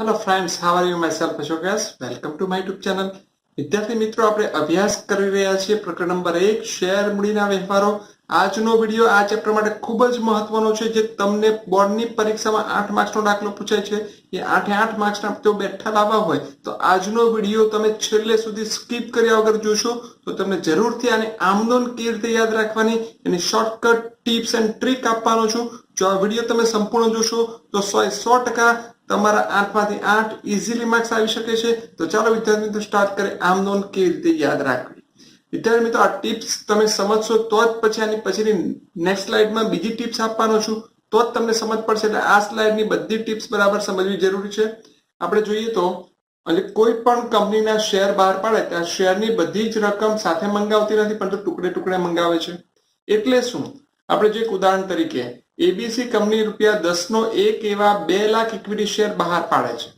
Hello friends how are you myself Ashok welcome to my YouTube channel વિદ્યાર્થી મિત્રો, આપણે અભ્યાસ કરી રહ્યા છીએ પ્રકરણ નંબર એક, શેર મૂડીના વ્યવહારો. આજનો વીડિયો આ ચેપ્ટર માટે ખૂબ જ મહત્વનો છે જે તમને બોર્ડની પરીક્ષામાં આઠ માર્ક્સનો દાખલો પૂછાય છે. એ આઠે આઠ માર્ક્સના જો બેઠા લાવવા હોય, તો આજનો વીડિયો તમે છેલ્લે સુધી સ્કીપ કર્યા વગર જોશો. તો તમને જરૂરથી આને આમદોન કેવી રીતે યાદ રાખવાની, એની શોર્ટકટ ટિપ્સ એન્ડ ટ્રીક આપવાનો છું. જો આ વીડિયો તમે સંપૂર્ણ જોશો, તો સો સો ટકા તમારા આઠમાંથી આઠ ઇઝીલી માર્ક્સ આવી શકે છે. તો ચાલો વિદ્યાર્થી મિત્રો સ્ટાર્ટ કરે આમ નોંધ કેવી રીતે યાદ રાખવી? વિદ્યાર્થી મિત્રો, આ ટિપ્સ તમે સમજશો તો જ પછી આની પછીની નેક્સ્ટ સ્લાઇડમાં બીજી ટિપ્સ આપવાનો છું. તો જ તમને સમજ પડશે એટલે આ સ્લાઇડની બધી ટિપ્સ બરાબર સમજવી જરૂરી છે. આપણે જોઈએ તો, અને કોઈ પણ કંપનીના શેર બહાર પાડે ત્યાં શેરની બધી જ રકમ સાથે મંગાવતી નથી, પરંતુ ટુકડે ટુકડે મંગાવે છે. એટલે શું? આપણે જો ઉદાહરણ તરીકે એબીસી કંપની રૂપિયા દસ નો એક એવા બે લાખ ઇક્વિટી શેર બહાર પાડે છે.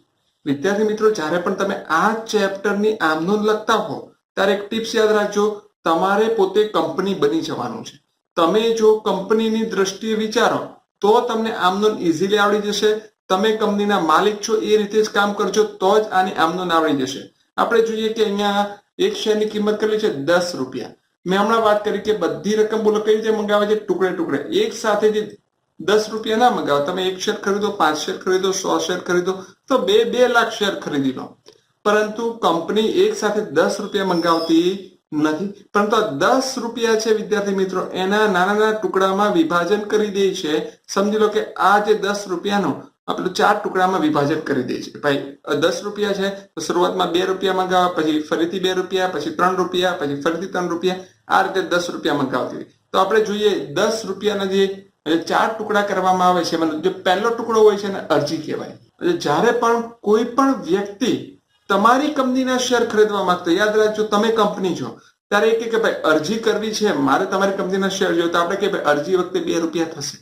વિદ્યાર્થી મિત્રો, જ્યારે પણ તમે આ ચેપ્ટરની આમનોંધ લખતા હો, ત્યારે એક ટિપ્સ યાદ રાખજો, તમારે પોતે કંપની બની જવાનું છે. તમે જો કંપનીની દ્રષ્ટિએ વિચારો, તો તમને આમનોંધ ઇઝીલી આવડી જશે. તમે કંપનીના માલિક છો, એ રીતે જ કામ કરજો, તો જ આની આમનોંધ આવડી જશે. આપણે જોઈએ કે અહીંયા એક શેરની કિંમત કેટલી છે? દસ રૂપિયા. મેં હમણાં વાત કરી કે બધી રકમ બોલો, કઈ રીતે મંગાવે છે? ટુકડે ટુકડે. એક સાથે જે દસ રૂપિયા ના મંગાવો. તમે એક શેર ખરીદો, પાંચ શેર ખરીદો, સો શેર ખરીદો, તો બે બે લાખ શેર ખરીદી લો. પરંતુ કંપની એક સાથે દસ રૂપિયા મંગાવતી નથી. પરંતુ આ દસ રૂપિયા છે, વિદ્યાર્થી મિત્રો, એના નાના નાના ટુકડામાં વિભાજન કરી દે છે. સમજી લો કે આ જે દસ રૂપિયાનો આપણે ચાર ટુકડામાં વિભાજન કરી દે છે. ભાઈ દસ રૂપિયા છે, તો શરૂઆતમાં બે રૂપિયા મંગાવવા પછી ફરીથી બે રૂપિયા, પછી ત્રણ રૂપિયા, પછી ફરીથી ત્રણ રૂપિયા. આ રીતે દસ રૂપિયા મંગાવતી તો આપણે જોઈએ, દસ રૂપિયાના જે એટલે ચાર ટુકડા કરવામાં આવે છે, મતલબ જે પહેલો ટુકડો હોય છે ને, અરજી કહેવાય. એટલે જ્યારે પણ કોઈ પણ વ્યક્તિ તમારી કંપનીના શેર ખરીદવા માંગતો, યાદ રાખજો તમે કંપની છો, ત્યારે એ કે ભાઈ, અરજી કરવી છે, મારે તમારી કંપનીના શેર જોઈએ, તો આપણે કે ભાઈ, અરજી વખતે બે રૂપિયા થશે.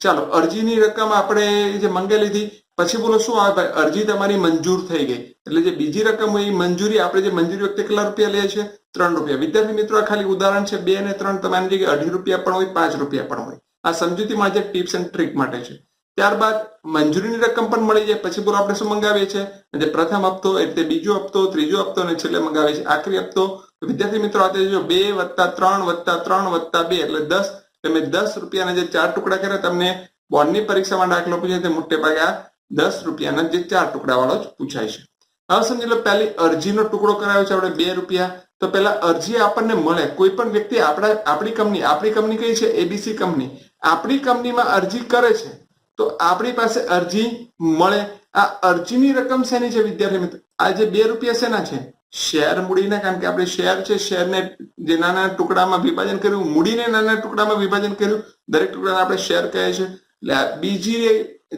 ચાલો, અરજીની રકમ આપણે જે મંગાવી લીધી, પછી બોલો, શું આવે ભાઈ, અરજી તમારી મંજૂર થઈ ગઈ. એટલે જે બીજી રકમ હોય, એ મંજૂરી, આપણે જે મંજૂરી વખતે કેટલા રૂપિયા લે છે ત્રણ રૂપિયા. વિદ્યાર્થી મિત્રો ખાલી ઉદાહરણ છે, બે અને ત્રણ, તમારી જગ્યાએ અઢી રૂપિયા પણ હોય, પાંચ રૂપિયા પણ હોય. આ સમજૂતી જે ટિપ્સ એન્ડ ટ્રીક માટે છે. ત્યારબાદ મંજૂરીની રકમ પણ મળી જાય, પછી બોલો આપણે શું મંગાવીએ છીએ? જે પ્રથમ હપ્તો એટલે બીજો હપ્તો, ત્રીજો હપ્તો અને છેલ્લે મંગાવીએ છીએ. આખરી હપ્તો વિદ્યાર્થી મિત્રો, આ જો બે વત્તા ત્રણ વત્તા ત્રણ વત્તા બે એટલે દસ તમે દસ રૂપિયાના જે ચાર ટુકડા કર્યા, તમને બોર્ડની પરીક્ષામાં દાખલો પૂછાય તે મોટે ભાગે આ દસ રૂપિયાના જે ચાર ટુકડા વાળો જ પૂછાય છે. હવે સમજી લો, પહેલી અરજીનો ટુકડો કરાયો છે આપણે બે રૂપિયા. તો પેલા અરજી આપણને મળે. કોઈ પણ વ્યક્તિ આપણા, આપણી કંપની આપણી કંપની કઈ છે? ABC company. આપણી કંપનીમાં અરજી કરે છે, તો આપણી પાસે અરજી મળે. આ અરજીની રકમ શેની છે વિદ્યાર્થી મિત્રો? આ જે બે રૂપિયા શેના છે? શેર મૂડીના, કારણ કે આપણે શેર છે, શેરને જે નાના ટુકડામાં વિભાજન કર્યું, મૂડીને નાના ટુકડામાં વિભાજન કર્યું, દરેક ટુકડાને આપણે શેર કહે છે. એટલે બીજી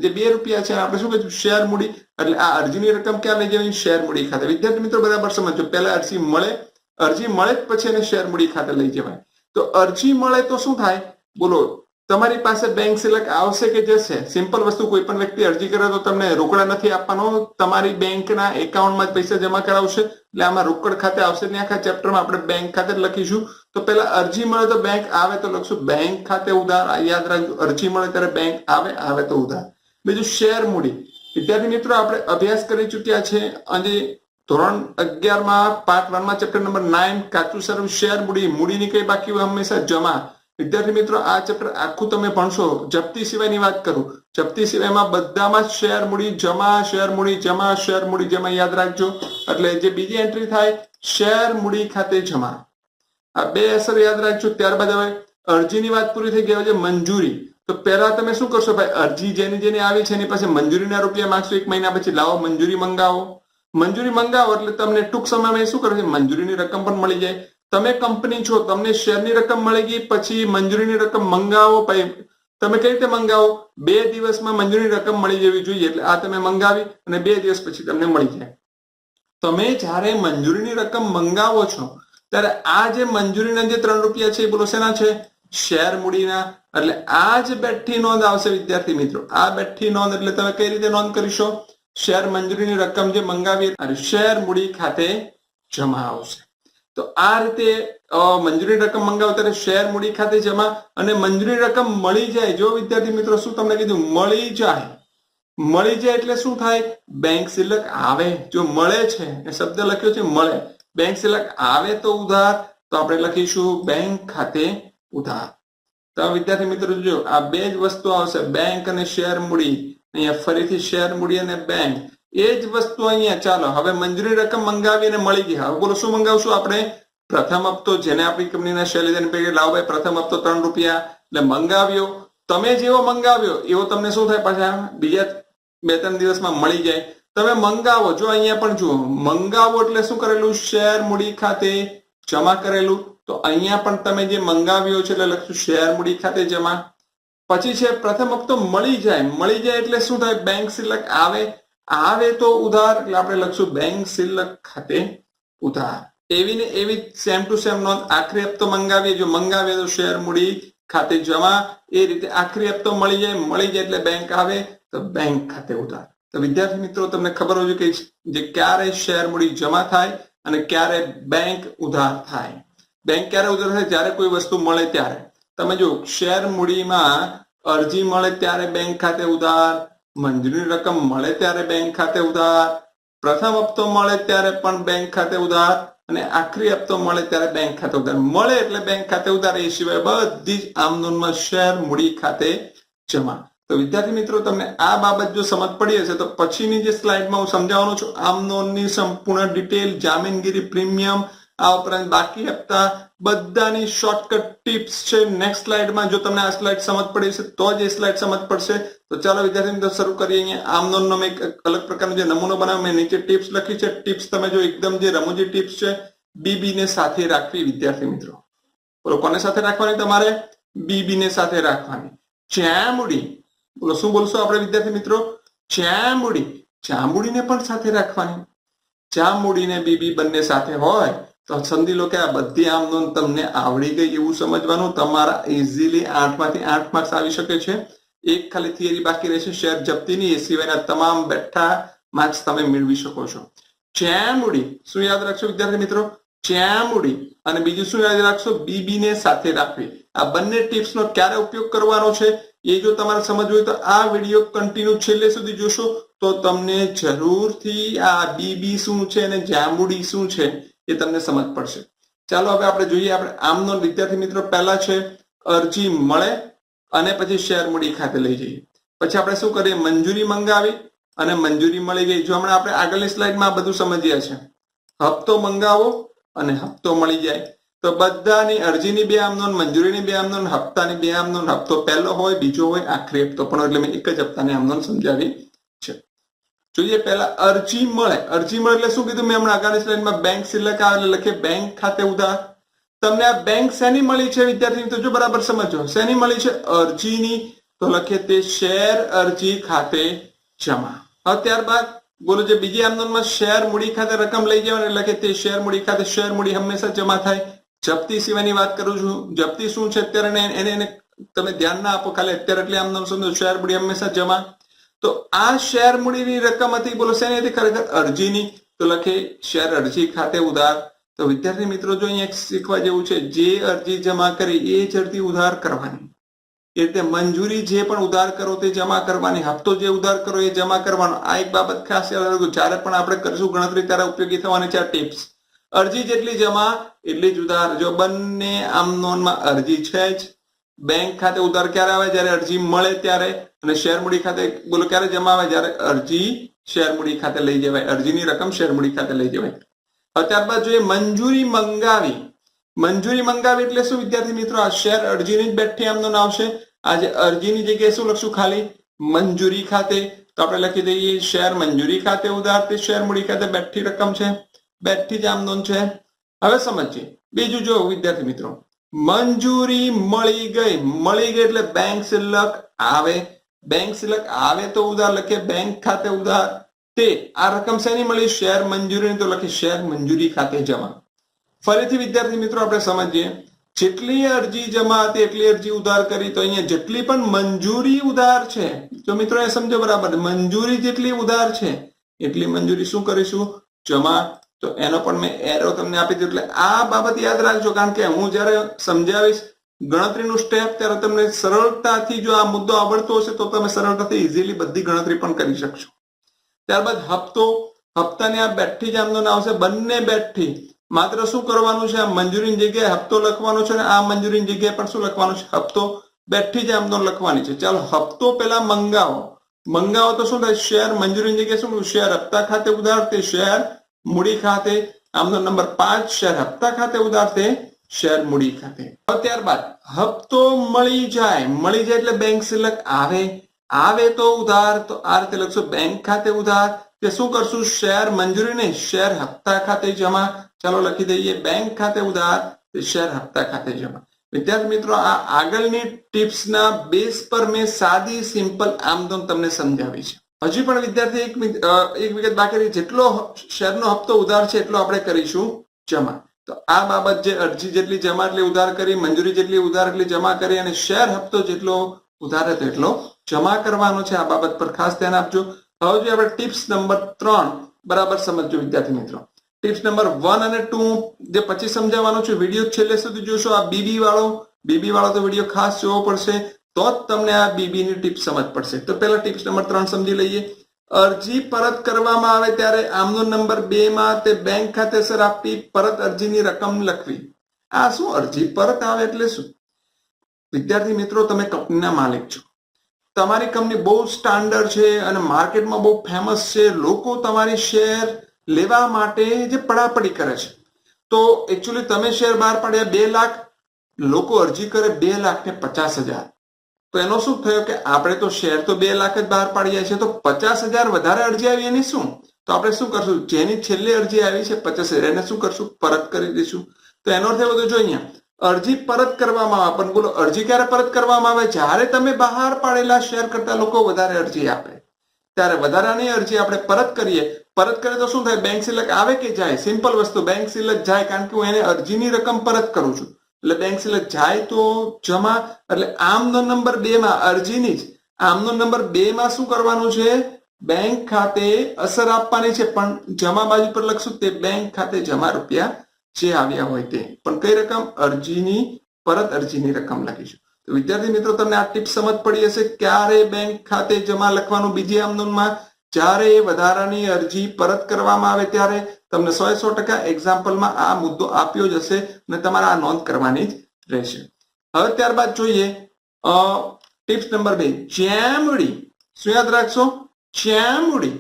જે બે રૂપિયા છે, આપણે શું કહીશું શેર મૂડી. એટલે આ અરજીની રકમ ક્યાં લઈ જવાની? શેર મૂડી ખાતે. વિદ્યાર્થી મિત્રો, બરાબર સમજો. પહેલા અરજી મળે. અરજી મળે જ પછી એને શેર મૂડી ખાતે લઈ જવાય. તો અરજી મળે તો શું થાય? બોલો તમારી પાસે બેંક સિલેક્ટ આવશે કે જશે? સિમ્પલ વસ્તુ, કોઈ પણ વ્યક્તિ અરજી કરે તો તમને રોકડા નથી આપવાનો. તમારી બેંકના એકાઉન્ટમાં પૈસા જમા કરાવશે. એટલે આમાં રોકડ ખાતે આવશે ને આખા ચેપ્ટરમાં આપણે બેંક ખાતે લખીશું. તો પેલા અરજી મળે તો બેંક આવે તો લખશું. બેંક ખાતે ઉધાર. યાદ રાખજો. અરજી મળે ત્યારે બેંક આવે આવે તો ઉધાર. બીજું શેર મૂડી. વિદ્યાર્થી મિત્રો, આપણે અભ્યાસ કરી ચુક્યા છે. અને ધોરણ અગિયારમાં પાર્ટ વનમાં ચેપ્ટર નંબર નાઇન કાચું સર્વ શેર મૂડી. મૂડીની કઈ બાકી હંમેશા જમા. વિદ્યાર્થી મિત્રો, આ ચેપ્ટર આખું તમે ભણશો. જપ્તી સિવાયની વાત કરું. જપ્તી સિવાયમાં બધામાં શેર મૂડી, જમા શેર મૂડી, જમા શેર મૂડી, જમા યાદ રાખજો. એટલે જે બીજી એન્ટ્રી થાય, શેર મૂડી ખાતે જમા. આ બે અસર યાદ રાખજો. ત્યારબાદ હવે અરજીની વાત પૂરી થઈ ગઈ છે મંજૂરી. તો પહેલા તમે શું કરશો ભાઈ? અરજી જેની જેની આવી છે એની પાસે મંજૂરીના રૂપિયા માંગશો. એક મહિના પછી લાવો, મંજૂરી મંગાવો. મંજૂરી મંગાવો એટલે તમને ટૂંક સમયમાં શું કરે છે મંજૂરીની રકમ પણ મળી જાય. તમે કંપની છો, તમને શેરની રકમ મળી ગઈ, પછી મંજૂરીની રકમ મંગાવો તમે કઈ રીતે મંગાવો? બે દિવસમાં મંજૂરીની રકમ મળી જવી જોઈએ, એટલે આ તમે મંગાવી અને બે દિવસ પછી તમને મળી જાય. તમે જ્યારે મંજૂરીની રકમ મંગાવો છો, ત્યારે આ જે મંજૂરીના જે ત્રણ રૂપિયા છે, એ બોલો શેના છે? શેર મૂડીના. એટલે આ જ બેઠી નોંધ આવશે, વિદ્યાર્થી મિત્રો. આ બેઠી નોંધ એટલે તમે કઈ રીતે નોંધ કરીશો શેર મંજૂરીની રકમ જે મંગાવી શેર મૂડી ખાતે જમા આવશે. તો આ રીતે મંજૂરી રકમ મંગાવો ત્યારે શેર મૂડી ખાતે જમા અને મંજૂરી રકમ મળી જાય. જો વિદ્યાર્થી મિત્રો શું તમને કીધું? મળી જાય. મળી જાય એટલે શું થાય? બેંક સિલક આવે. જો મળે છે, એ શબ્દ લખ્યો છે મળે. બેંક સિલક આવે તો ઉધાર. તો આપણે લખીશું બેંક ખાતે ઉધાર. તો વિદ્યાર્થી મિત્રો જો આ બે જ વસ્તુ આવશે. બેંક અને શેર મૂડી. અહીંયા ફરીથી શેર મૂડી અને બેંક. એ જ વસ્તુ અહીંયા ચાલો, હવે મંજૂરી રકમ મંગાવી અને મળી ગઈ. હવે બોલો, શું મંગાવશું આપણે? પ્રથમ હપ્તો જેને આપણી કંપનીના શૈલીજન પૈકી લાવ ભાઈ, પ્રથમ હપ્તો ત્રણ રૂપિયા. એટલે મંગાવ્યો. તમે જેવો મંગાવ્યો, એવો તમને શું થાય પાછા? બીજા બે ત્રણ દિવસમાં મળી જાય. તમે મંગાવો, જો અહીંયા પણ જુઓ, મંગાવો એટલે શું કરેલું? શેર મૂડી ખાતે જમા કરેલું. તો અહીંયા પણ તમે જે મંગાવ્યો છે એટલે લખશું શેર મૂડી ખાતે જમા. પછી છે, પ્રથમ હપ્તો મળી જાય. મળી જાય એટલે શું થાય? બેંક સિલક આવે. આવે તો ઉધાર, એટલે આપણે લખશું બેંક શિલ્લક ખાતે ઉધાર. એવી ને એવી સેમ ટુ સેમ નોંધ આખરી હપ્તો મંગાવીએ, જો મંગાવીએ તો શેર મૂડી ખાતે જમા. એ રીતે આખરી હપ્તો મળી જાય મળી જાય એટલે બેંક આવે તો બેંક ખાતે ઉધાર. તો વિદ્યાર્થી મિત્રો, તમને ખબર હોય કે જે ક્યારે શેર મૂડી જમા થાય અને ક્યારે બેંક ઉધાર થાય. બેંક ક્યારે ઉધાર થાય? જ્યારે કોઈ વસ્તુ મળે ત્યારે. તમે જો શેર મૂડીમાં અરજી મળે ત્યારે બેંક ખાતે ઉધાર મંજૂરી રકમ મળે ત્યારે બેંક ખાતે ઉધાર, પ્રથમ હપ્તો મળે ત્યારે પણ બેંક ખાતે ઉધાર અને આખરી હપ્તો મળે ત્યારે બેંક ખાતે ઉધાર. મળે એટલે બેંક ખાતે ઉધાર, એ સિવાય બધી જ આમ નોંધમાં શેર મૂડી ખાતે જમા. તો વિદ્યાર્થી મિત્રો, તમને આ બાબત જો સમજ પડી હશે, તો પછીની જે સ્લાઇડમાં હું સમજાવવાનો છું. આમ નોંધની સંપૂર્ણ ડિટેલ જામીનગીરી પ્રીમિયમ આ ઉપરાંત બાકી હપ્તા બધાની શોર્ટકટ ટિપ્સ છે. નેક્સ્ટ સ્લાઇડમાં જો તમને આ સ્લાઇડ સમજ પડી છે તો જ એ સ્લાઇડ સમજ પડશે. તો ચાલો વિદ્યાર્થી મિત્રો શરૂ કરીએ અહીંયા. આમ નોંધનો મેં એક અલગ પ્રકારનો જે નમૂનો બનાવ્યો, મેં નીચે ટિપ્સ લખી છે. ટિપ્સ તમે જો એકદમ જે રમૂજી ટિપ્સ છે બીબી ને સાથે રાખવી વિદ્યાર્થી મિત્રો. બોલો, કોને સાથે રાખવાની? તમારે બીબી ને સાથે રાખવાની. ચામડી. બોલો, શું બોલશો આપણે વિદ્યાર્થી મિત્રો? ચામડી. ચામડીને પણ સાથે રાખવાની. ચામડી ને બીબી બંને સાથે હોય તો સમજી લો કે આ બધી આમ નોંધ તમને આવડી ગઈ એવું સમજવાનું? તમારા ઇઝીલી આઠમાંથી આઠ માર્ક્સ આવી શકે છે. એક ખાલી થિયરી બાકી રહેશે શેર જપ્તીની, એ સિવાયના તમામ બેઠા માર્ક્સ તમે મેળવી શકો છો. ચેમુડી શું યાદ રાખશો વિદ્યાર્થી મિત્રો? ચેમુડી અને બીજું શું યાદ રાખશો? બીબી ને સાથે રાખવી. આ બંને ટિપ્સનો ક્યારે ઉપયોગ કરવાનો છે? એ જો તમારે સમજવું હોય તો આ વીડિયો કન્ટિન્યુ છેલ્લે સુધી જોશો. તો તમને જરૂરથી આ બીબી શું છે અને જાંબુડી શું છે એ તમને સમજ પડશે. ચાલો હવે આપણે જોઈએ આપણે આમનો વિદ્યાર્થી મિત્રો પહેલા છે, અરજી મળે અને પછી શેર મૂડી ખાતે લઈ જઈએ. પછી આપણે શું કરીએ? મંજૂરી મંગાવી અને મંજૂરી મળી ગઈ. જો હમણાં આપણે આગળની સ્લાઇડમાં આ બધું સમજ્યા છે. હપ્તો મંગાવો અને હપ્તો મળી જાય. તો બધાની અરજીની બે આમ મંજૂરીની બે આમ નોંધ હપ્તાની બે આમ નોંધ હપ્તો પહેલો હોય, બીજો હોય, આખરી હપ્તો પણ એટલે મેં એક જ હપ્તાની આમ નોંધ સમજાવી જોઈએ પહેલા અરજી મળે. અરજી મળે એટલે શું કીધું મેં હમણાં આગળની સ્લાઇડમાં બેંક સિલેક્ટ આવે લખીએ બેંક ખાતે ઉધાર. તમને આ બેંક શેની મળી છે વિદ્યાર્થી તો જો બરાબર સમજો શેની મળી છે? અરજીની. તો લખે તે શેર અરજી ખાતે જમા. હવે ત્યારબાદ બોલો જે બીજી આમનોનમાં શેર મૂડી ખાતે રકમ લઈ જવાની લખે તે શેર મૂડી ખાતે શેર મૂડી હંમેશા જમા થાય. જપ્તી સિવાયની વાત કરું છું. જપ્તી શું છે? અત્યારે એને એને તમે ધ્યાન ના આપો. ખાલી અત્યારે એટલે આમ નામ સમજો. શેર મૂડી હંમેશા જમા તો આ શેર મૂડીની રકમ હતી. બોલો, શેની હતી? ખરેખર અરજીની. તો લખે, શેર અરજી ખાતે ઉધાર. તો વિદ્યાર્થી મિત્રો, જો અહીંયા શીખવા જેવું છે, જે અરજી જમા કરી એ જ અરજી ઉધાર કરવાની. એ રીતે મંજૂરી જે પણ ઉધાર કરો તે જમા કરવાની, હપ્તો જે ઉધાર કરો એ જમા કરવાનો. આ એક બાબત ખાસ યાદ જ્યારે પણ આપણે કરીશું ગણતરી, ત્યારે ઉપયોગી થવાની છે આ ટિપ્સ. અરજી જેટલી જમા, એટલી જ ઉધાર. જો બંને આમ નોનમાં અરજી છે જ બેંક ખાતે ઉધાર ક્યારે આવે? જ્યારે અરજી મળે ત્યારે. અને શેર મૂડી ખાતે બોલો, ક્યારે જમા આવે? જ્યારે અરજી શેર મૂડી ખાતે લઈ જવાય. અરજીની રકમ શેર મૂડી ખાતે લઈ જવાય. ત્યારબાદ જોઈએ મંજૂરી મંગાવી. મંજૂરી મંગાવી એટલે શું, વિદ્યાર્થી મિત્રો? આ શેર અરજીની જ બેઠી આમનો નામ છે. આજે અરજીની જગ્યાએ શું લખશું ખાલી? મંજૂરી ખાતે. તો આપણે લખી દઈએ, શેર મંજૂરી ખાતે ઉધાર શેર મૂડી ખાતે બેઠી રકમ છે? બેઠી જ આમ નોંધ છે. હવે સમજીએ. બીજું જો, વિદ્યાર્થી મિત્રો મંજૂરી મળી ગઈ. મળી ગઈ એટલે બેંક સિલક આવે. બેંક સિલક આવે તો ઉધાર લખે. બેંક ખાતે ઉધાર. તે આ રકમ શેની મળી? શેર મંજૂરી તો લખી શેર મંજૂરી ખાતે જમા. ફરીથી વિદ્યાર્થી મિત્રો, આપણે સમજીએ. જેટલી અરજી જમા હતી, એટલી અરજી ઉધાર કરી. તો અહીંયા જેટલી પણ મંજૂરી ઉધાર છે. તો મિત્રો એ સમજો બરાબર, મંજૂરી જેટલી ઉધાર છે, એટલી મંજૂરી શું કરીશું? જમા તો એનો પણ મેં એરો તમને આપી દીધો. એટલે આ બાબત યાદ રાખજો, કારણ કે હું જ્યારે સમજાવીશ ગણતરીનું સ્ટેપ ત્યારે તમને સરળતાથી જો આ મુદ્દો આવડતો હશે, તો તમે સરળતાથી ઇઝીલી બધી ગણતરી પણ કરી શકશો. ત્યારબાદ હપ્તો. હપ્તાની આ બેઠી જ આમનો આવશે બંને બેઠી. માત્ર શું કરવાનું છે, આ મંજૂરીની જગ્યાએ હપ્તો લખવાનો છે અને આ મંજૂરીની જગ્યાએ પણ શું લખવાનું છે? હપ્તો. બેઠી આમનો લખવાની છે. ચાલો, હપ્તો પેલા મંગાવો. મંગાવો તો શું થાય? શેર, મંજૂરીની જગ્યાએ શું? શેર હપ્તા ખાતે ઉધાર, તે શેર મૂડી ખાતે, આમનો નંબર પાંચ, શેર હપ્તા ખાતે ઉધાર તે શેર મૂડી ખાતે. ત્યારબાદ, હપ્તો મળી જાય. મળી જાય એટલે બેંક સિલક આવે. આવે તો ઉધાર, તો આ રીતે લખશો બેંક ખાતે ઉધાર. કે શું કરશું? શેર મંજૂરી નહીં શેર હપ્તા ખાતે જમા. ચાલો લખી દઈએ બેંક ખાતે ઉધાર શેર હપ્તા ખાતે જમા. વિદ્યાર્થી મિત્રો, આ આગળની ટિપ્સના બેઝ પર મેં સાદી સિમ્પલ આમદોમ તમને સમજાવી છે હજી પણ વિદ્યાર્થી એક એક વિગત બાકી રહી. જેટલો શેરનો હપ્તો ઉધાર છે એટલો આપણે કરીશું જમા. તો આ બાબત જે અરજી જેટલી જમા એટલી ઉધાર કરી, મંજૂરી જેટલી ઉધાર એટલી જમા કરી અને શેર હપ્તો જેટલો ઉધાર હતો એટલો જમા કરવાનો છે આ બાબત પર ખાસ ધ્યાન આપજો. હવે જો આપણે ટિપ્સ નંબર ત્રણ. બરાબર સમજજો વિદ્યાર્થી મિત્રો. ટિપ્સ નંબર વન અને ટુ જે પછી સમજાવવાનો છે. વીડિયો છેલ્લે સુધી જોશો. આ બીબી વાળો બીબી વાળો તો વીડિયો ખાસ જોવો પડશે. તો જ તમને આ બીબીની ટીપ સમજ પડશે. તો પહેલા ટિપ્સ નંબર ત્રણ સમજી લઈએ. અરજી પરત કરવામાં આવે ત્યારે આમનો નંબર બે માં તે બેંક ખાતે સર આપી પરત અરજીની રકમ લખવી. આ શું અરજી? પરત આવે એટલે શું? વિદ્યાર્થી મિત્રો, તમે કંપનીના માલિક છો. તમારી કંપની બહુ સ્ટાન્ડર્ડ છે અને માર્કેટમાં બહુ ફેમસ છે. લોકો તમારી શેર લેવા માટે જે પડાપડી કરે છે. તો એકચ્યુઅલી તમે શેર બહાર પાડ્યા બે લાખ, લોકો અરજી કરે બે લાખ ને પચાસ હજાર. તો એનો શું થયો કે આપણે તો શેર તો બે લાખ જ બહાર પાડીએ છીએ તો પચાસ હજાર વધારે અરજી આવી એની શું? તો આપણે શું કરશું? જેની છેલ્લી અરજી આવી છે પચાસ હજાર, એને શું કરશું? પરત કરી દઈશું. તો એનો અર્થ એ બધું જો અહીંયા, અરજી પરત કરવામાં આવે, પણ બોલો, અરજી ક્યારે પરત કરવામાં આવે? જ્યારે તમે બહાર પાડેલા શેર કરતા લોકો વધારે અરજી આપે. ત્યારે વધારાની અરજી આપણે પરત કરીએ. પરત કરીએ તો શું થાય? બેંક સિલક આવે કે જાય? સિમ્પલ વસ્તુ બેંક સિલક જાય, કારણ કે હું એને અરજીની રકમ પરત કરું છું. એટલે બેંક સિલેક્ટ જાય તો જમા, એટલે આમનો નંબર બે માં અરજીની જ. આમનો નંબર બે માં શું કરવાનું છે? બેંક ખાતે અસર આપવાની છે, પણ જમા બાજુ પર લખશું તે બેંક ખાતે જમા રૂપિયા જે આવ્યા હોય તે. પણ કઈ રકમ? અરજીની, પરત અરજીની રકમ લખીશું. તો વિદ્યાર્થી મિત્રો, તમને આ ટીપ સમજ પડી હશે ક્યારે બેંક ખાતે જમા લખવાનું? બીજી આમનોંધમાં જ્યારે એ વધારાની અરજી પરત કરવામાં આવે ત્યારે તમને સો સો ટકા એક્ઝામ્પલમાં આ મુદ્દો આપ્યો જ હશે અને તમારે આ નોંધ કરવાની જ રહેશે. હવે ત્યારબાદ જોઈએ ટિપ્સ નંબર બે, જ્યામડી, શું યાદ રાખશો? જ્યામડી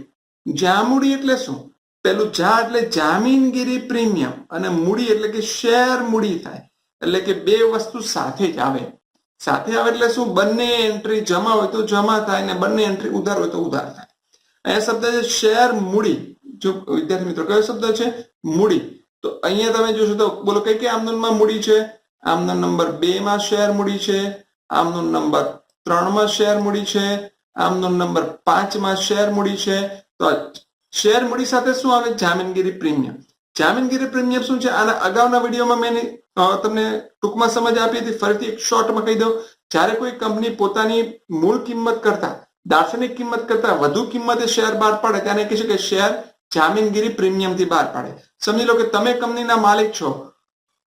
જામુડી એટલે શું? પેલું જા એટલે જામીનગીરી પ્રીમિયમ અને મૂડી એટલે કે શેર મૂડી થાય. એટલે કે બે વસ્તુ સાથે જ આવે. સાથે આવે એટલે શું? બંને એન્ટ્રી જમા હોય તો જમા થાય ને બંને એન્ટ્રી ઉધાર હોય તો ઉધાર થાય. અહીંયા શબ્દ છે શેર મૂડી. જો વિદ્યાર્થી મિત્રો કયો શબ્દ છે? મૂડી. તો અહીંયા તમે જોશો તો બોલો કઈ કઈ આમનોનમાં મૂડી છે? આમનો નંબર બે માં શેર મૂડી છે આમનો નંબર ત્રણમાં શેર મૂડી છે આમનો નંબર પાંચમાં શેર મૂડી છે. તો શેર મૂડી સાથે શું આવે? જામીનગીરી પ્રીમિયમ. જામીનગીરી પ્રીમિયમ શું છે? આના અગાઉના વિડીયોમાં મેં તમને ટૂંકમાં સમજ આપી હતી. ફરીથી એક શોર્ટમાં કહી દઉં. જ્યારે કોઈ કંપની પોતાની મૂળ કિંમત કરતા દાર્શનિક કિંમત કરતા વધુ કિંમતે શેર બહાર પાડે ત્યારે કહે છે કે શેર જામીનગીરી પ્રીમિયમથી બહાર પાડે. સમજી લો કે તમે કંપનીના માલિક છો.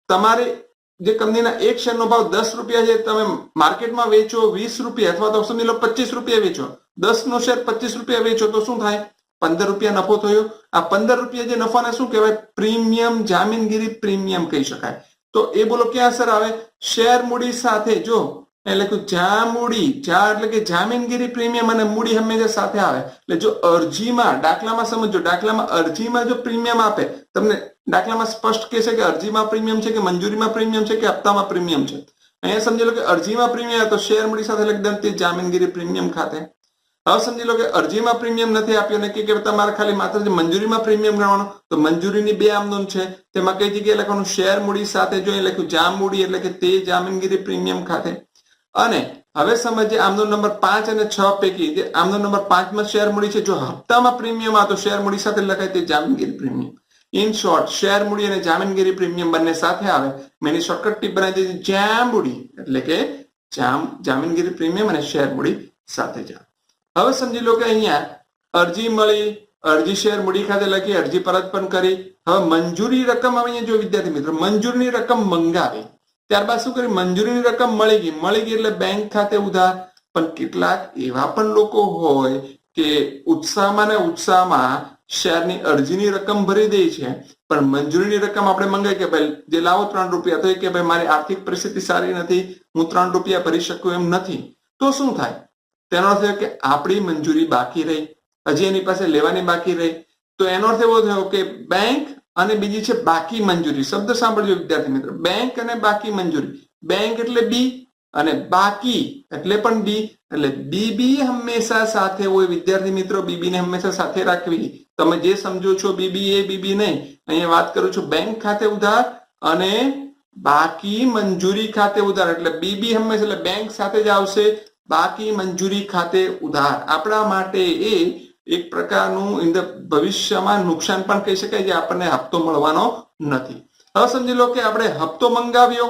તમારે જે કંપનીના એક શેરનો ભાવ દસ રૂપિયા છે, તમે માર્કેટમાં વેચો વીસ રૂપિયા અથવા તો સમજી લો પચીસ રૂપિયા વેચો. દસ નો શેર પચીસ રૂપિયા વેચો તો શું થાય? પંદર રૂપિયા નફો થયો. આ પંદર રૂપિયા જે નફાને શું કહેવાય? પ્રીમિયમ જામીનગીરી પ્રીમિયમ કહી શકાય. તો એ બોલો ક્યાં અસર આવે? શેર મૂડી સાથે જો એટલે કે જા મૂડી જા એટલે કે જામીનગીરી પ્રીમિયમ અને મૂડી હંમેશા સાથે આવે. એટલે જો અરજીમાં, દાખલામાં સમજો, દાખલામાં અરજીમાં જો પ્રીમિયમ આપે, તમને દાખલામાં સ્પષ્ટ કહેશે કે અરજીમાં પ્રીમિયમ છે કે મંજૂરીમાં પ્રીમિયમ છે કે હપ્તામાં પ્રીમિયમ છે. અહીંયા સમજી લો કે અરજીમાં પ્રીમિયમ તો શેર મૂડી સાથે લખી તે જામીનગીરી પ્રીમિયમ ખાતે. હવે સમજી લો કે અરજીમાં પ્રીમિયમ નથી આપ્યો ને કે તમારે ખાલી માત્ર મંજૂરીમાં પ્રીમિયમ ગણવાનું તો મંજૂરીની બે આમનોંધ છે. તેમાં કઈ જગ્યાએ લખવાનું? શેર મૂડી સાથે જો લખ્યું જામ મૂડી એટલે કે તે જામીનગીરી પ્રીમિયમ ખાતે. અને હવે સમજીએ આમનો નંબર પાંચ અને છ પૈકી જે આમનો નંબર પાંચમાં શેર મૂડી છે, જો હપ્તામાં પ્રીમિયમ આ તો શેર મૂડી સાથે લખાય તે જામીનગીરી પ્રીમિયમ. ઇન શોર્ટ શેર મૂડી અને જામીનગીરી પ્રીમિયમ બંને સાથે આવે. મેની શોર્ટકટ ટીપ બનાવી દીધી, જામ મૂડી. એટલે કે જામ, જામીનગીરી પ્રીમિયમ અને શેર મૂડી સાથે જ હવે સમજી લો કે અહીંયા અરજી મળી, અરજી શેર મૂડી ખાતે લખી, અરજી પરત પણ કરી. હવે મંજૂરી રકમ હવે અહીંયા, જો વિદ્યાર્થી મિત્રો, મંજૂરીની રકમ મંગાવી. ત્યારબાદ શું કર્યું? મંજૂરીની રકમ મળી ગઈ. મળી ગઈ એટલે બેંક ખાતે ઉધાર. પણ કેટલાક એવા પણ લોકો હોય કે ઉત્સાહમાં ને ઉત્સાહમાં શેરની અરજીની રકમ ભરી દે છે. પણ મંજૂરીની રકમ આપણે મંગાઈ કે ભાઈ, જે લાવો ત્રણ રૂપિયા, તો એ કે ભાઈ, મારી આર્થિક પરિસ્થિતિ સારી નથી, હું ત્રણ રૂપિયા ભરી શકું એમ નથી. તો શું થાય? તેનો અર્થ થયો કે આપણી મંજૂરી બાકી રહી. હજી એની પાસે લેવાની બાકી રહી. તો એનો અર્થ એવો થયો કે બેંક અને બીજી છે બાકી મંજૂરી. શબ્દ સાંભળજો વિદ્યાર્થી મિત્રો. બેંક અને બાકી મંજૂરી. બેંક એટલે બી અને બાકી એટલે પણ બી. એટલે બીબી હંમેશા સાથે હોય. વિદ્યાર્થી મિત્રો બીબી ને હંમેશા સાથે રાખવી. તમે જે સમજો છો બીબી એ બીબી નહીં. અહીંયા વાત કરું છું બેંક ખાતે ઉધાર અને બાકી મંજૂરી ખાતે ઉધાર. એટલે બીબી હંમેશા એટલે બેંક સાથે જ આવશે. બાકી મંજૂરી ખાતે ઉધાર. આપણા માટે એ એક પ્રકારનું ઇન ધ ભવિષ્યમાં નુકસાન પણ કહી શકાય જે આપણને હપ્તો મળવાનો નથી. હવે સમજી લો કે આપણે હપ્તો મંગાવ્યો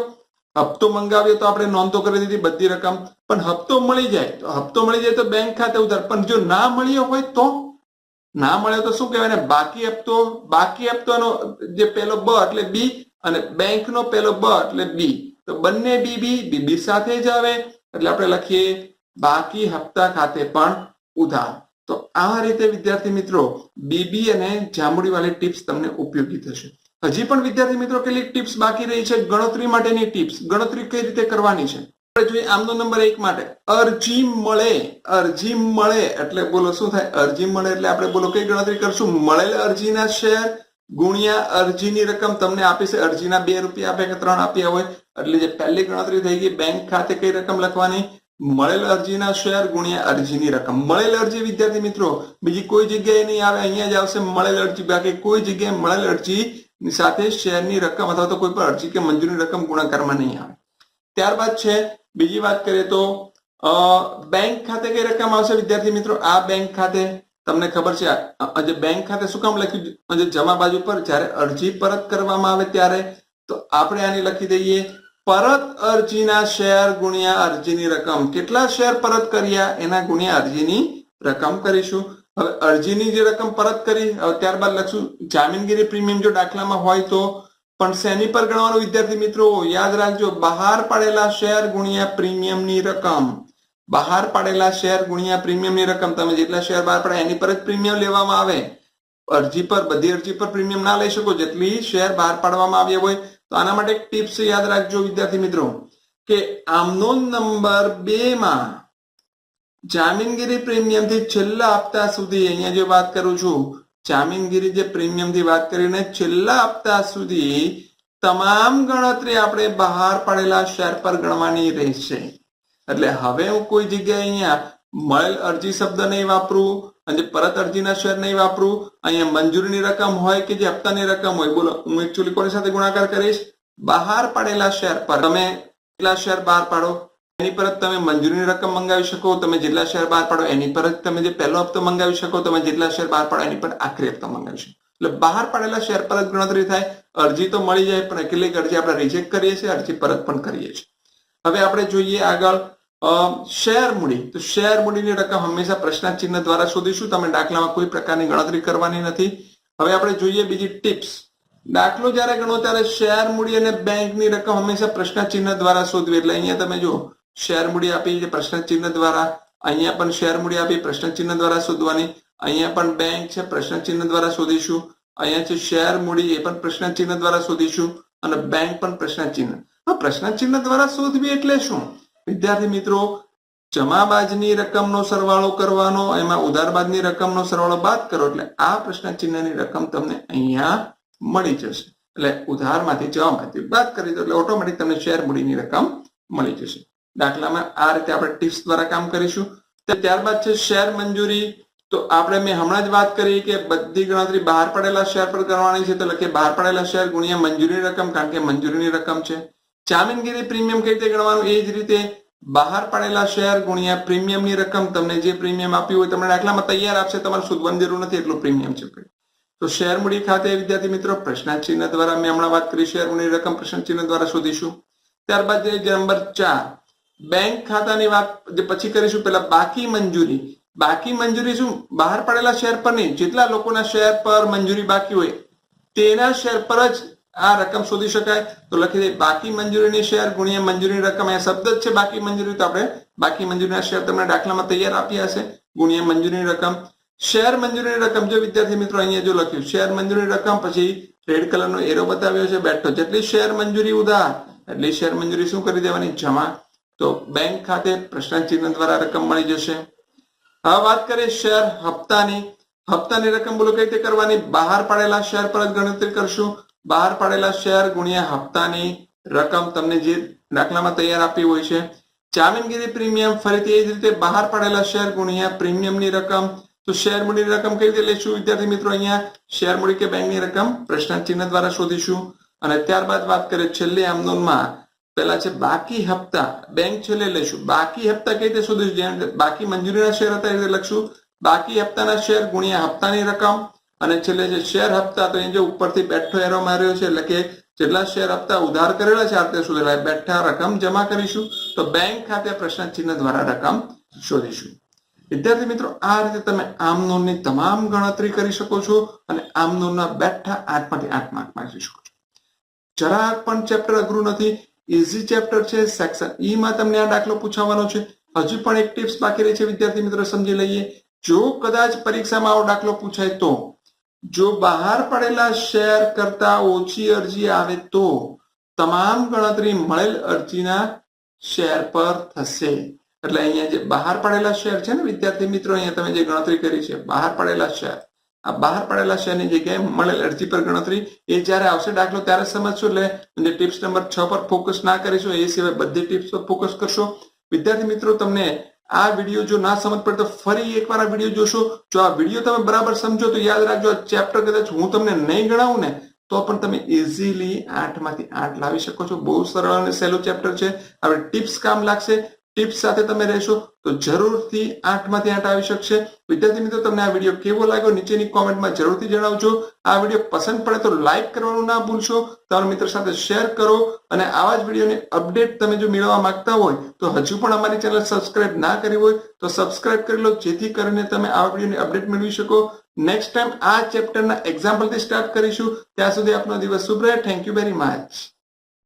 હપ્તો મંગાવ્યો તો આપણે નોંધ કરી દીધી બધી રકમ, પણ હપ્તો મળી જાય, તો હપ્તો મળી જાય તો બેંક ખાતે ઉધાર, પણ જો ના મળ્યો હોય તો? ના મળ્યો તો શું કહેવાય? ને બાકી હપ્તો, બાકી હપ્તોનો જે પેલો બ એટલે બી અને બેંકનો પેલો બ એટલે બી તો બંને બી બી બીબી સાથે જ આવે, એટલે આપણે લખીએ બાકી હપ્તા ખાતે પણ ઉધાર. તો આ રીતે, વિદ્યાર્થી મિત્રો બીબી અને જાંબુડી વાળી ટિપ્સ તમને ઉપયોગી થશે. હજી પણ, વિદ્યાર્થી મિત્રો, કેટલીક ટિપ્સ બાકી રહી છે? ગણતરી માટેની ટિપ્સ. ગણતરી કઈ રીતે કરવાની છે? આમનો નંબર એક માટે. અરજી મળે. અરજી મળે. એટલે બોલો, શું થાય? અરજી મળે એટલે આપણે બોલો, કઈ ગણતરી કરશું? મળેલ અરજીના શેર ગુણ્યા અરજીની રકમ તમને આપી છે. અરજીના બે રૂપિયા આપે કે ત્રણ આપ્યા હોય. એટલે જે પહેલી ગણતરી થઈ ગઈ, બેંક ખાતે કઈ રકમ લખવાની? મળેલ અરજીના શેર ગુણ્યા અરજીની રકમ. મળેલ અરજી, વિદ્યાર્થી મિત્રો, બીજી કોઈ જગ્યાએ નહીં આવે, અહીંયા જ આવશે મળેલ અરજી. બાકી કોઈ જગ્યાએ મળેલ અરજી સાથે શેરની રકમ અથવા તો કોઈ પણ અરજી કે મંજૂરી રકમ ગુણાકારમાં નહીં આવે. ત્યારબાદ છે, બીજી વાત કરીએ તો બેંક ખાતે કઈ રકમ આવશે, વિદ્યાર્થી મિત્રો? આ બેંક ખાતે તમને ખબર છે જે બેંક ખાતે શું કામ લખ્યું? જમા બાજુ પર જ્યારે અરજી પરત કરવામાં આવે ત્યારે, તો આપણે આની લખી દઈએ પરત અરજીના શેર ગુણ્યા અરજીની રકમ. કેટલા શેર પરત કર્યા? એના ગુણ્યા અરજીની રકમ કરીશું. હવે અરજીની જે રકમ પરત કરી ત્યારબાદ લખશું. જામીનગીરી પ્રીમિયમ જો દાખલામાં હોય તો, પણ શેની પર ગણવાનું વિદ્યાર્થી મિત્રો? યાદ રાખજો, બહાર પાડેલા શેર ગુણ્યા પ્રીમિયમની રકમ. બહાર પાડેલા શેર ગુણ્યા પ્રીમિયમની રકમ. તમે જેટલા શેર બહાર પડે, એની પર જ પ્રીમિયમ લેવામાં આવે. અરજી પર, બધી અરજી પર પ્રીમિયમ ના લઈ શકો. જેટલી શેર બહાર પાડવામાં આવ્યા હોય તો આના માટે એક ટિપ્સ યાદ રાખજો વિદ્યાર્થી મિત્રો, કે આમનો નંબર બે માં જામીનગીરી પ્રીમિયમથી છેલ્લા હપ્તા સુધી, અહીંયા જે વાત કરું છું, જામીનગીરી જે પ્રીમિયમથી વાત કરીને છેલ્લા હપ્તા સુધી તમામ ગણતરી આપણે બહાર પાડેલા શેર પર ગણવાની રહેશે. એટલે હવે હું કોઈ જગ્યાએ અહીંયા મળેલ અરજી શબ્દ નહીં વાપરું અને પરત અરજીના શેર નહીં વાપરું, અહીંયા મંજૂરીની રકમ હોય કે જે હપ્તાની રકમ હોય, બોલો, હું એકચ્યુઅલી કોની સાથે ગુણાકાર કરીશ? બહાર પાડેલા શેર પર. તમે કેટલા શેર બહાર પાડો? એની પરત તમે મંજૂરીની રકમ મંગાવી શકો, તમે જેટલા શેર બહાર પાડો, એની પરત તમે જે પહેલો હપ્તો મંગાવી શકો, તમે જેટલા શેર બહાર પાડો, એની પર આખરી હપ્તો મંગાવી શકો. એટલે બહાર પાડેલા શેર પર જ ગણતરી થાય. અરજી તો મળી જાય, પણ કેટલીક અરજી આપણે રિજેક્ટ કરીએ છીએ, અરજી પરત પણ કરીએ છીએ. હવે આપણે જોઈએ આગળ શેર મૂડી. તો શેર મૂડીની રકમ હંમેશા પ્રશ્ન ચિહ્ન દ્વારા શોધીશું. તમે દાખલામાં કોઈ પ્રકારની ગણતરી કરવાની નથી. હવે આપણે જોઈએ બીજી ટિપ્સ. દાખલો જ્યારે ગણો ત્યારે શેર મૂડી અને બેંકની રકમ હંમેશા પ્રશ્ન ચિહ્ન દ્વારા શોધવી. એટલે અહીંયા તમે જો શેર મૂડી આપી છે પ્રશ્ન ચિહ્ન દ્વારા, અહીંયા પણ શેર મૂડી આપી પ્રશ્ન ચિહ્ન દ્વારા શોધવાની. અહીંયા પણ બેંક છે પ્રશ્ન ચિહ્ન દ્વારા શોધીશું. અહીંયા છે શેર મૂડી, એ પણ પ્રશ્ન ચિહ્ન દ્વારા શોધીશું. અને બેંક પણ પ્રશ્ન ચિહ્ન પ્રશ્ન ચિહ્ન દ્વારા શોધવી એટલે શું? વિદ્યાર્થી મિત્રો, જમાબાજની રકમનો સરવાળો કરવાનો, એમાં ઉધારબાજની રકમનો સરવાળો બાદ કરો, એટલે આ પ્રશ્ન ચિહ્નની રકમ તમને અહીંયા મળી જશે. એટલે ઉધારમાંથી જવામાંથી બાદ કરી દો, એટલે ઓટોમેટિક તમને શેર મૂડીની રકમ મળી જશે. દાખલામાં આ રીતે આપણે ટિપ્સ દ્વારા કામ કરીશું. ત્યારબાદ છે શેર મંજૂરી. તો આપણે મેં હમણાં જ વાત કરી કે બધી ગણતરી બહાર પડેલા શેર પર કરવાની છે, તો લખીએ બહાર પડેલા શેર ગુણ્યા મંજૂરીની રકમ, કારણ કે મંજૂરીની રકમ છે. જામીનગીરી પ્રીમિયમ કઈ રીતે ગણવાનું? એ જ રીતે બહાર પાડેલા શેર ગુણ્યા પ્રીમિયમની રકમ તમને જે પ્રીમિયમ આપ્યું હોય તમને દાખલામાં તૈયાર આપશે, તમારે શોધવાની જરૂર નથી, એટલું પ્રીમિયમ છે તો શેર મૂડી ખાતે, વિદ્યાર્થી મિત્રો પ્રશ્નચિહ્ન દ્વારા મેં હમણાં વાત કરી, શેર મૂડી રકમ પ્રશ્નચિહ્ન દ્વારા શોધીશું. ત્યારબાદ જે નંબર ચાર, બેંક ખાતાની વાત જે પછી કરીશું, પેલા બાકી મંજૂરી. બાકી મંજૂરી શું? બહાર પડેલા શેર પર નહીં જેટલા લોકોના શેર પર મંજૂરી બાકી હોય, તેના શેર પર જ આ રકમ શોધી શકાય? તો લખી દે, બાકી મંજૂરીની શેર ગુણ્યા મંજૂરીની રકમ. એ શબ્દ જ છે બાકી મંજૂરી, તો આપણે બાકી મંજૂરીના શેર તમને દાખલામાં તૈયાર આપ્યા હશે. ગુણ્યા મંજૂરીની રકમ. શેર મંજૂરીની રકમ, જો વિદ્યાર્થી મિત્રો અહીંયા જો લખ્યું, શેર મંજૂરીની રકમ, પછી રેડ કલરનો એરો બતાવ્યો છે, બેઠો. જેટલી શેર મંજૂરી ઉધાર, એટલી શેર મંજૂરી શું કરી દેવાની? જમા. તો બેંક ખાતે પ્રશ્ન ચિહ્ન દ્વારા રકમ મળી જશે. હવે વાત કરીએ શેર હપ્તાની. હપ્તાની રકમ બોલો કઈ રીતે કરવાની? બહાર પાડેલા શેર પર જ ગણતરી કરશું. બહાર પાડેલા શેર ગુણ્યા હપ્તાની રકમ તમને જે દાખલામાં તૈયાર આપી હોય છે. જામીનગીરી પ્રીમિયમ ફરીથી એ જ રીતે બહાર પાડેલા શેર ગુણ્યા પ્રીમિયમની રકમ. તો શેર મૂડીની રકમ કઈ રીતે લઈશું વિદ્યાર્થી મિત્રો, અહીંયા શેર મૂડી કે બેંકની રકમ પ્રશ્ન ચિહ્ન દ્વારા શોધીશું. અને ત્યારબાદ વાત કરીએ છેલ્લે આમ નોંધમાં પેલા છે બાકી હપ્તા. બેંક છેલ્લે લઈશું બાકી હપ્તા કઈ રીતે શોધીશું? બાકી મંજૂરીના શેર હતા એ રીતે લખશું. બાકી હપ્તાના શેર ગુણ્યા હપ્તાની રકમ. અને છેલ્લે જે શેર હપ્તા તો એ જે ઉપરથી બેઠો એરો માર્યો છે, એટલે કે જેટલા શેર હપ્તા ઉધાર કરેલા છે, આ રીતે શોધેલા બેઠા રકમ જમા કરીશું, તો બેંક ખાતે પ્રશ્ન ચિહ્ન દ્વારા રકમ શોધીશું. વિદ્યાર્થી મિત્રો, આ રીતે તમે આમ નોંધની તમામ ગણતરી કરી શકો છો અને આમ નોંધના બેઠા આઠમાંથી આઠ માર્ક મારી શકો છો. જરાક પણ ચેપ્ટર અઘરું નથી ઇઝી ચેપ્ટર છે સેક્શન ઈ માં તમને આ દાખલો પૂછાવાનો છે. હજુ પણ એક ટિપ્સ બાકી રહી છે, વિદ્યાર્થી મિત્રો, સમજી લઈએ. જો કદાચ પરીક્ષામાં આવો દાખલો પૂછાય તો જો બહાર પડેલા શેર કરતા ઓછી અરજી આવે તો તમામ ગણતરી મળેલ અરજીના શેર પર થશે. એટલે અહીંયા જે બહાર પડેલા શેર છે ને, વિદ્યાર્થી મિત્રો, અહીંયા તમે જે ગણતરી કરી છે, બહાર પડેલા શેર. આ બહાર પડેલા શેરની જગ્યાએ મળેલ અરજી પર ગણતરી એ જ્યારે આવશે દાખલો ત્યારે સમજશો એટલે ટિપ્સ નંબર છ પર ફોકસ ના કરીશું, એ સિવાય બધી ટિપ્સ પર ફોકસ કરશો. વિદ્યાર્થી મિત્રો, તમને આ વીડિયો જો ના સમજ પડે તો ફરી એકવાર આ વીડિયો જોશો. જો આ વીડિયો તમે બરાબર સમજો તો યાદ રાખજો, આ ચેપ્ટર કદાચ હું તમને નહીં ગણાવું ને, તો પણ તમે ઇઝીલી આઠમાંથી આઠ લાવી શકો છો. બહુ સરળ અને સહેલું ચેપ્ટર છે. હવે ટિપ્સ કામ લાગશે. ટિપ્સ સાથે તમે રહેશો, તો જરૂરથી આઠમાંથી આઠ આવી શકશે. વિદ્યાર્થી મિત્રો, તમને આ વીડિયો કેવો લાગ્યો નીચેની કોમેન્ટમાં જરૂરથી જણાવજો. આ વીડિયો પસંદ પડે તો લાઇક કરવાનું ના ભૂલશો. તમારા મિત્ર સાથે શેર કરો અને આવા જ વિડીયોની અપડેટ તમે જો મેળવવા માંગતા હોય, તો હજુ પણ અમારી ચેનલ સબસ્ક્રાઇબ ના કરી હોય, તો સબસ્ક્રાઇબ કરી લો, જેથી કરીને તમે આ વિડીયોની અપડેટ મેળવી શકો. નેક્સ્ટ ટાઈમ આ ચેપ્ટરના એક્ઝામ્પલથી સ્ટાર્ટ કરીશું. ત્યાં સુધી આપનો દિવસ શુભ રહે. Thank you very much